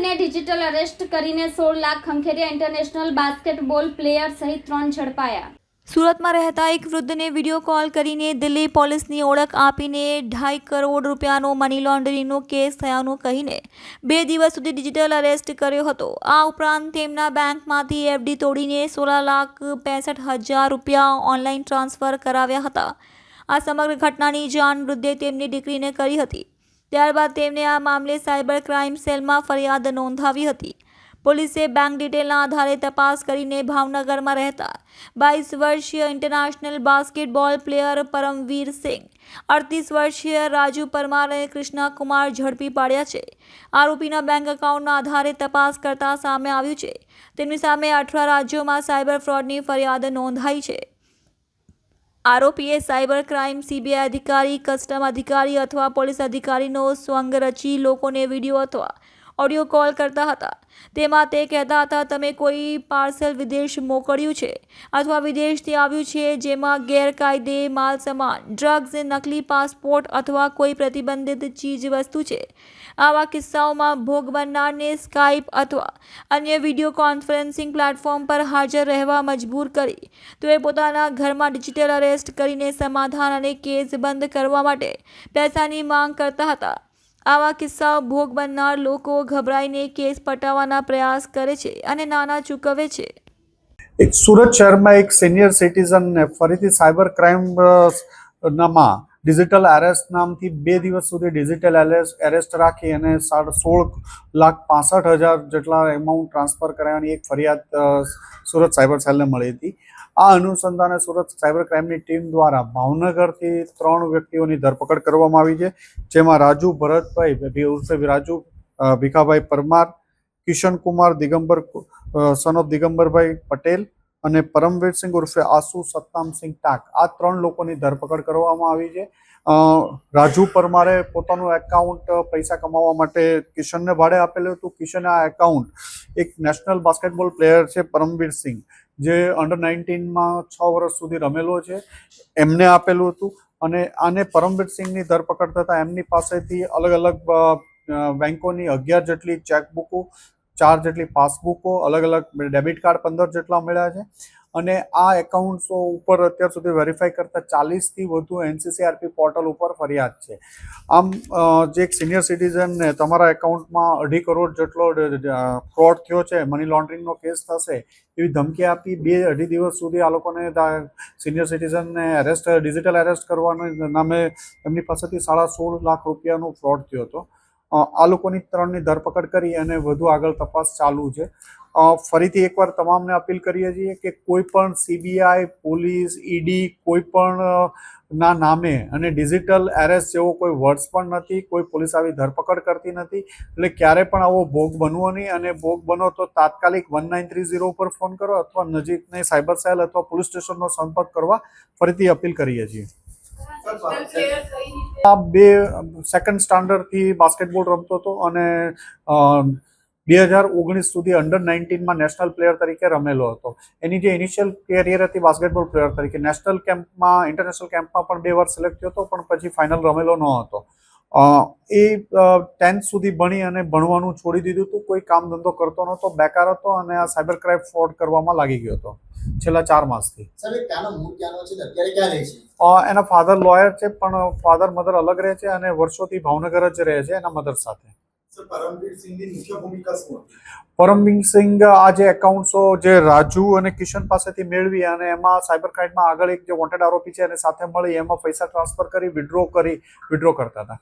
આઠને digital arrest કરીને સોળ લાખ ખંખેરિયા ઇન્ટરનેશનલ બાસ્કેટબોલ પ્લેયર સહિત ત્રણ ઝડપાયા. સુરતમાં રહેતા એક વૃદ્ધને વીડિયો કોલ કરીને દિલ્હી પોલીસની ઓળખ આપીને ઢાઈ કરોડ રૂપિયાનો મની લોન્ડરિંગનો કેસ થયાનું કહીને બે દિવસ સુધી ડિજિટલ અરેસ્ટ કર્યો હતો. આ ઉપરાંત તેમના બેંકમાંથી એફડી તોડીને સોળ લાખ પેંસઠ હજાર રૂપિયા ઓનલાઈન ટ્રાન્સફર કરાવ્યા હતા. આ સમગ્ર ઘટનાની જાણ વૃદ્ધે તેમની દીકરીને કરી હતી. ત્યારબાદ તેમણે આ મામલે સાયબર ક્રાઇમ સેલમાં ફરિયાદ નોંધાવી હતી. પોલીસે બેંક ડિટેલના આધારે તપાસ કરીને ભાવનગરમાં રહેતા બાવીસ વર્ષીય international basketball player Paramvir Singh અડતીસ વર્ષીય રાજુ પરમાર અને કૃષ્ણા કુમાર ઝડપી પાડ્યા છે. આરોપીના બેંક એકાઉન્ટના આધારે તપાસ કરતા સામે આવ્યું છે. તેમની સામે અઠરા રાજ્યોમાં સાયબર ફ્રોડની ફરિયાદ નોંધાઈ છે. આરોપીએ સાયબર ક્રાઇમ, સીબીઆઈ અધિકારી, કસ્ટમ અધિકારી અથવા પોલીસ અધિકારીનો સ્વંગ રચી લોકોને વીડિયો અથવા ઓડિયો કોલ કરતા હતા. તેમાં તે કહેતા હતા, તમે કોઈ પાર્સલ વિદેશ મોકલ્યું છે અથવા વિદેશથી આવ્યું છે જેમાં ગેરકાયદે માલ સામાન, ડ્રગ્સ, નકલી પાસપોર્ટ અથવા કોઈ પ્રતિબંધિત ચીજ વસ્તુ છે? આવા કિસ્સાઓમાં ભોગ બનનારને સ્કાઇપ અથવા અન્ય વીડિયો કોન્ફરન્સિંગ પ્લેટફોર્મ પર હાજર રહેવા મજબૂર કરી. તો એ પોતાના ઘરમાં ડિજિટલ અરેસ્ટ કરીને સમાધાન અને કેસ બંધ કરવા માટે પૈસાની માંગ કરતા હતા. આવા કિસ્સાઓ ભોગ બનનાર લોકો ગભરાઈને કેસ પટાવવાના પ્રયાસ કરે છે અને નાના ચૂકવે છે. એક સુરત શહેરમાં એક સિનિયર સિટીઝનને ફરીથી સાયબર ક્રાઇમ નામાં ડિજિટલ એરેસ્ટ નામથી બે દિવસ સુધી ડિજિટલ એરેસ્ટ એરેસ્ટ રાખી અને સાડા સોળ લાખ પાસઠ હજાર જેટલા એમાઉન્ટ ટ્રાન્સફર કરાવવાની એક ફરિયાદ સુરત સાયબર સેલને મળી હતી. આ અનુસંધાને સુરત સાયબર ક્રાઇમની ટીમ દ્વારા ભાવનગરથી ત્રણ વ્યક્તિઓની ધરપકડ કરવામાં આવી છે, જેમાં રાજુ ભરતભાઈ ઉર્ફે રાજુ ભીખાભાઈ પરમાર, કિશન કુમાર દિગંબર સન ઓફ દિગંબરભાઈ પટેલ અને પરમવીરસિંહ ઉર્ફે આસુ સત્તામસિંહ ટાક. આ ત્રણ લોકોની ધરપકડ કરવામાં આવી છે. રાજુ પરમારે પોતાનું એકાઉન્ટ પૈસા કમાવા માટે કિશનને ભાડે આપેલું હતું. કિશને આ એકાઉન્ટ એક નેશનલ બાસ્કેટબોલ પ્લેયર છે પરમવીર સિંહ, જે અંડર નાઇન્ટીનમાં છ વર્ષ સુધી રમેલો છે. એમને આપેલું હતું અને આને પરમવીર સિંહની ધરપકડ થતાં એમની પાસેથી અલગ અલગ બેંકોની અગિયાર જેટલી ચેકબુકો ચાર જેટલી પાસબુકો અલગ અલગ ડેબિટ કાર્ડ પંદર જેટલા મળ્યા છે. અને આ એકાઉન્ટ્સો ઉપર અત્યાર સુધી વેરીફાઈ કરતા ચાલીસથી વધુ એનસીસીઆરપી પોર્ટલ ઉપર ફરિયાદ છે. આમ જે એક સિનિયર સિટીઝનને તમારા એકાઉન્ટમાં અઢી કરોડ જેટલો ફ્રોડ થયો છે મની લોન્ડરિંગનો કેસ થશે, એવી ધમકી આપી બે અઢી દિવસ સુધી આ લોકોને સિનિયર સિટીઝનને એરેસ્ટ ડિજિટલ એરેસ્ટ કરવાના નામે એમની પાસેથી સાડા સોળ લાખ રૂપિયાનો ફ્રોડ થયો હતો. આ લોકોની ત્રણની ધરપકડ કરી અને વધુ આગળ તપાસ ચાલુ છે. ફરીથી એકવાર તમામને અપીલ કરીએ છીએ કે કોઈ પણ સીબીઆઈ પોલીસ ઈડી કોઈ પણ ના નામે અને ડિજિટલ એરેસ્ટ જેવો કોઈ વર્ડ્સ પણ નથી, કોઈ પોલીસ આવી ધરપકડ કરતી નથી, એટલે ક્યારે પણ આવો ભોગ બનવો નહીં અને ભોગ બનો તો તાત્કાલિક વન નાઇન થ્રી ઝીરો ઉપર ફોન કરો અથવા નજીકની સાયબર સેલ અથવા પોલીસ સ્ટેશનનો સંપર્ક કરવા ફરીથી અપીલ કરીએ છીએ. આ બે સેકન્ડ સ્ટાન્ડર્ડથી બાસ્કેટબોલ રમતો હતો અને બે હજાર ઓગણીસ સુધી અંડર નાઇન્ટીનમાં નેશનલ પ્લેયર તરીકે રમેલો હતો. એની જે ઇનિશિયલ કેરિયર હતી બાસ્કેટબોલ પ્લેયર તરીકે નેશનલ કેમ્પમાં ઇન્ટરનેશનલ કેમ્પમાં પણ બે વાર સિલેક્ટ થયો હતો, પણ પછી ફાઇનલ રમેલો ન હતો. એ ટેન્થ સુધી ભણી અને ભણવાનું છોડી દીધું હતું કોઈ કામ ધંધો કરતો નહોતો બેકાર હતો અને આ સાયબર ક્રાઇમ ફ્રોડ કરવામાં લાગી ગયો હતો છેલ્લા ચાર માસથી. એના ફાધર લોયર છે પણ ફાધર મધર અલગ રહે છે અને વર્ષોથી ભાવનગર જ રહે છે એના મધર સાથે. પરમવીર સિંઘ આ જે એકાઉન્ટ્સો જે રાજુ અને કિશન પાસેથી મેળવી અને એમાં સાયબર ક્રાઇમમાં આગળ એક જે વોન્ટેડ આરોપી છે એને સાથે મળી એમાં પૈસા ટ્રાન્સફર કરી વિડ્રો કરી વિડ્રો કરતા હતા.